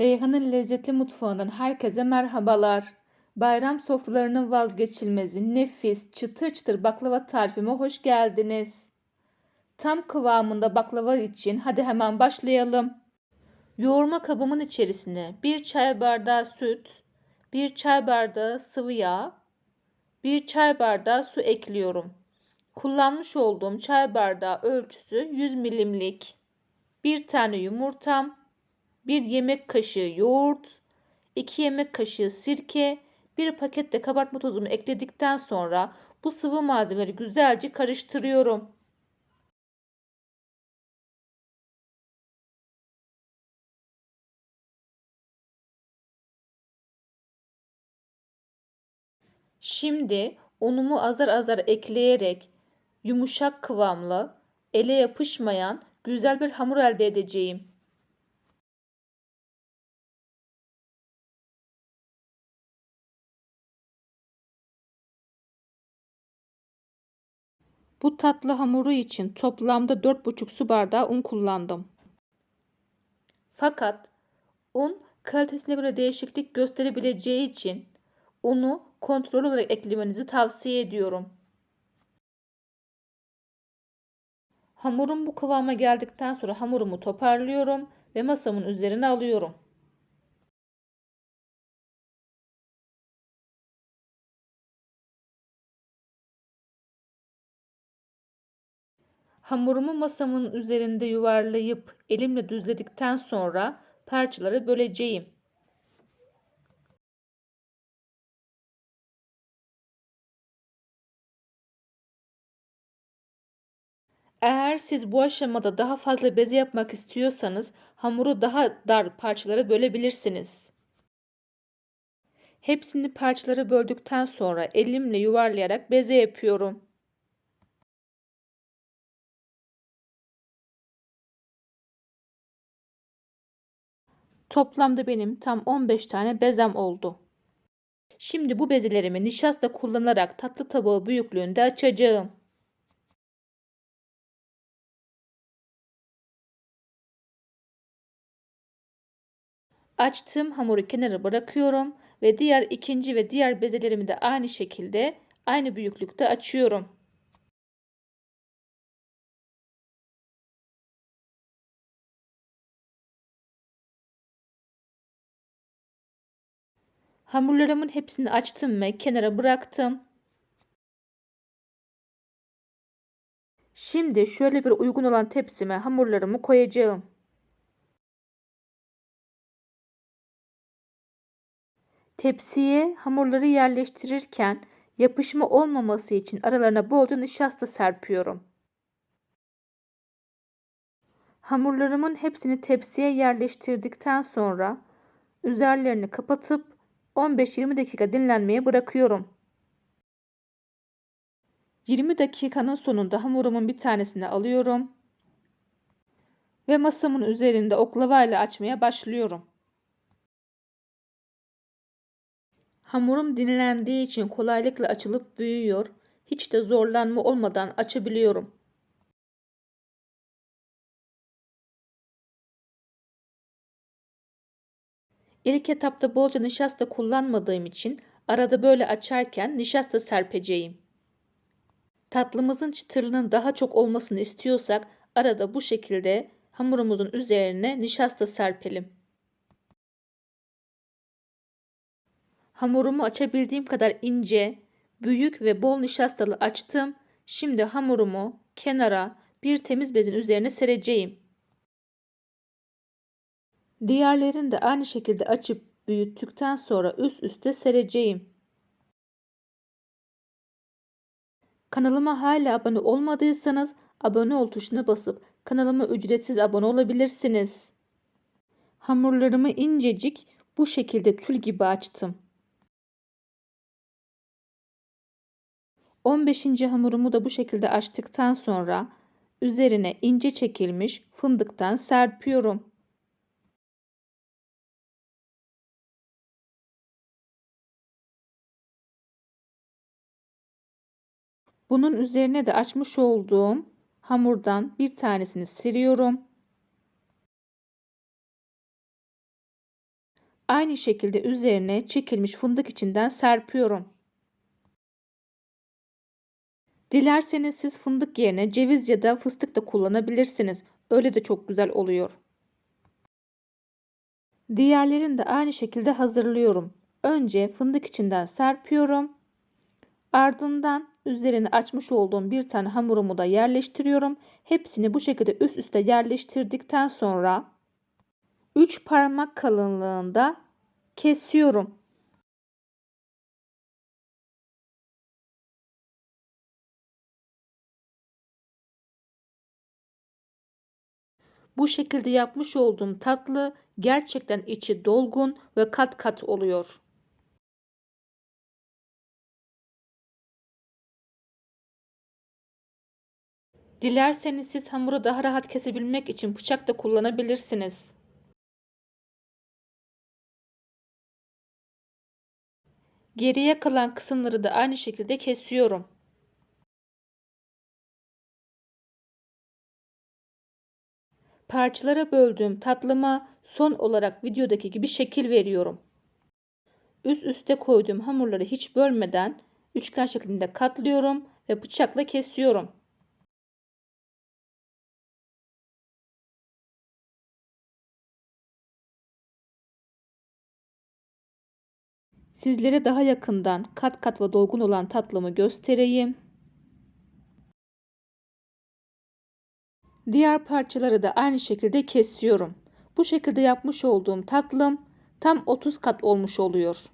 Beyhan'ın lezzetli mutfağından herkese merhabalar. Bayram sofralarının vazgeçilmezi nefis çıtır çıtır baklava tarifime hoş geldiniz. Tam kıvamında baklava için hadi hemen başlayalım. Yoğurma kabımın içerisine 1 çay bardağı süt, 1 çay bardağı sıvı yağ, 1 çay bardağı su ekliyorum. Kullanmış olduğum çay bardağı ölçüsü 100 milimlik. 1 tane yumurtam, 1 yemek kaşığı yoğurt, 2 yemek kaşığı sirke, 1 paket de kabartma tozumu ekledikten sonra bu sıvı malzemeleri güzelce karıştırıyorum. Şimdi unumu azar azar ekleyerek yumuşak kıvamlı, ele yapışmayan güzel bir hamur elde edeceğim. Bu tatlı hamuru için toplamda 4,5 su bardağı un kullandım. Fakat un kalitesine göre değişiklik gösterebileceği için unu kontrol olarak eklemenizi tavsiye ediyorum. Hamurum bu kıvama geldikten sonra hamurumu toparlıyorum ve masamın üzerine alıyorum. Hamurumu masamın üzerinde yuvarlayıp elimle düzledikten sonra parçaları böleceğim. Eğer siz bu aşamada daha fazla beze yapmak istiyorsanız hamuru daha dar parçalara bölebilirsiniz. Hepsini parçalara böldükten sonra elimle yuvarlayarak beze yapıyorum. Toplamda benim tam 15 tane bezem oldu. Şimdi bu bezelerimi nişasta kullanarak tatlı tabağı büyüklüğünde açacağım. Açtığım hamuru kenara bırakıyorum ve diğer ikinci ve diğer bezelerimi de aynı şekilde aynı büyüklükte açıyorum. Hamurlarımın hepsini açtım ve kenara bıraktım. Şimdi şöyle bir uygun olan tepsime hamurlarımı koyacağım. Tepsiye hamurları yerleştirirken yapışma olmaması için aralarına bolca nişasta serpiyorum. Hamurlarımın hepsini tepsiye yerleştirdikten sonra üzerlerini kapatıp 15-20 dakika dinlenmeye bırakıyorum. 20 dakikanın sonunda hamurumun bir tanesini alıyorum ve masamın üzerinde oklava ile açmaya başlıyorum. Hamurum dinlendiği için kolaylıkla açılıp büyüyor. Hiç de zorlanma olmadan açabiliyorum. İlk etapta bolca nişasta kullanmadığım için arada böyle açarken nişasta serpeceğim. Tatlımızın çıtırlığının daha çok olmasını istiyorsak arada bu şekilde hamurumuzun üzerine nişasta serpelim. Hamurumu açabildiğim kadar ince, büyük ve bol nişastalı açtım. Şimdi hamurumu kenara bir temiz bezin üzerine sereceğim. Diğerlerini de aynı şekilde açıp büyüttükten sonra üst üste sereceğim. Kanalıma hala abone olmadıysanız abone ol tuşuna basıp kanalıma ücretsiz abone olabilirsiniz. Hamurlarımı incecik bu şekilde tül gibi açtım. 15. hamurumu da bu şekilde açtıktan sonra üzerine ince çekilmiş fındıktan serpiyorum. Bunun üzerine de açmış olduğum hamurdan bir tanesini siliyorum. Aynı şekilde üzerine çekilmiş fındık içinden serpiyorum. Dilerseniz siz fındık yerine ceviz ya da fıstık da kullanabilirsiniz. Öyle de çok güzel oluyor. Diğerlerini de aynı şekilde hazırlıyorum. Önce fındık içinden serpiyorum. Ardından üzerine açmış olduğum bir tane hamurumu da yerleştiriyorum. Hepsini bu şekilde üst üste yerleştirdikten sonra 3 parmak kalınlığında kesiyorum. Bu şekilde yapmış olduğum tatlı gerçekten içi dolgun ve kat kat oluyor. Dilerseniz siz hamuru daha rahat kesebilmek için bıçak da kullanabilirsiniz. Geriye kalan kısımları da aynı şekilde kesiyorum. Parçalara böldüğüm tatlıma son olarak videodaki gibi şekil veriyorum. Üst üste koyduğum hamurları hiç bölmeden üçgen şeklinde katlıyorum ve bıçakla kesiyorum. Sizlere daha yakından kat kat ve dolgun olan tatlımı göstereyim. Diğer parçaları da aynı şekilde kesiyorum. Bu şekilde yapmış olduğum tatlım tam 30 kat olmuş oluyor.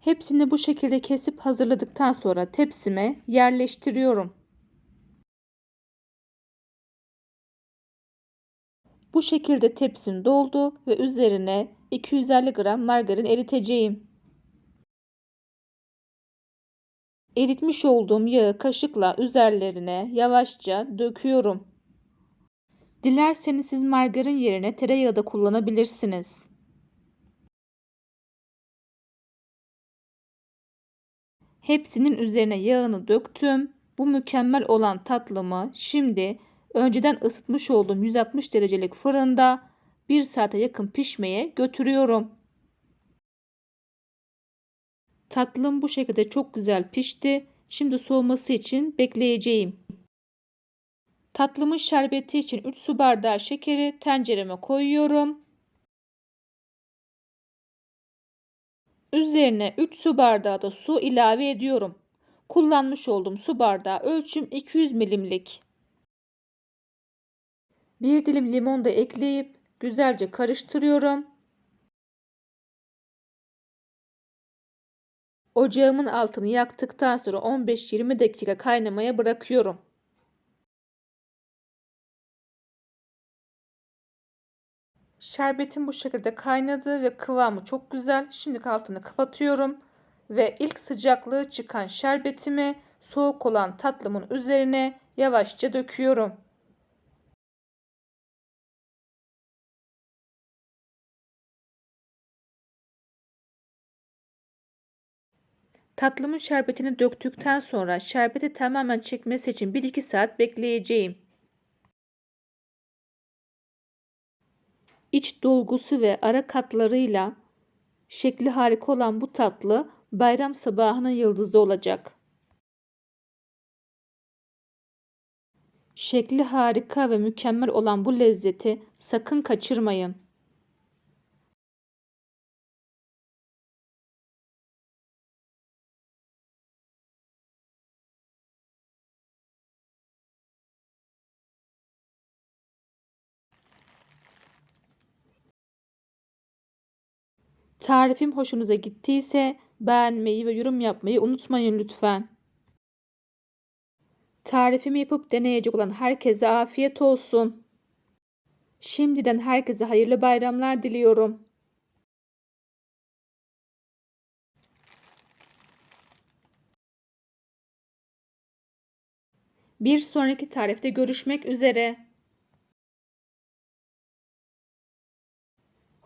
Hepsini bu şekilde kesip hazırladıktan sonra tepsime yerleştiriyorum. Bu şekilde tepsim doldu ve üzerine 250 gram margarin eriteceğim. Eritmiş olduğum yağı kaşıkla üzerlerine yavaşça döküyorum. Dilerseniz siz margarin yerine tereyağı da kullanabilirsiniz. Hepsinin üzerine yağını döktüm. Bu mükemmel olan tatlımı şimdi önceden ısıtmış olduğum 160 derecelik fırında 1 saate yakın pişmeye götürüyorum. Tatlım bu şekilde çok güzel pişti. Şimdi soğuması için bekleyeceğim. Tatlımın şerbeti için 3 su bardağı şekeri tencereme koyuyorum. Üzerine 3 su bardağı da su ilave ediyorum. Kullanmış olduğum su bardağı ölçüm 200 milimlik. Bir dilim limon da ekleyip güzelce karıştırıyorum. Ocağımın altını yaktıktan sonra 15-20 dakika kaynamaya bırakıyorum. Şerbetim bu şekilde kaynadı ve kıvamı çok güzel. Şimdi altını kapatıyorum ve ilk sıcaklığı çıkan şerbetimi soğuk olan tatlımın üzerine yavaşça döküyorum. Tatlımın şerbetini döktükten sonra şerbeti tamamen çekmesi için 1-2 saat bekleyeceğim. İç dolgusu ve ara katlarıyla şekli harika olan bu tatlı bayram sabahının yıldızı olacak. Şekli harika ve mükemmel olan bu lezzeti sakın kaçırmayın. Tarifim hoşunuza gittiyse beğenmeyi ve yorum yapmayı unutmayın lütfen. Tarifimi yapıp deneyecek olan herkese afiyet olsun. Şimdiden herkese hayırlı bayramlar diliyorum. Bir sonraki tarifte görüşmek üzere.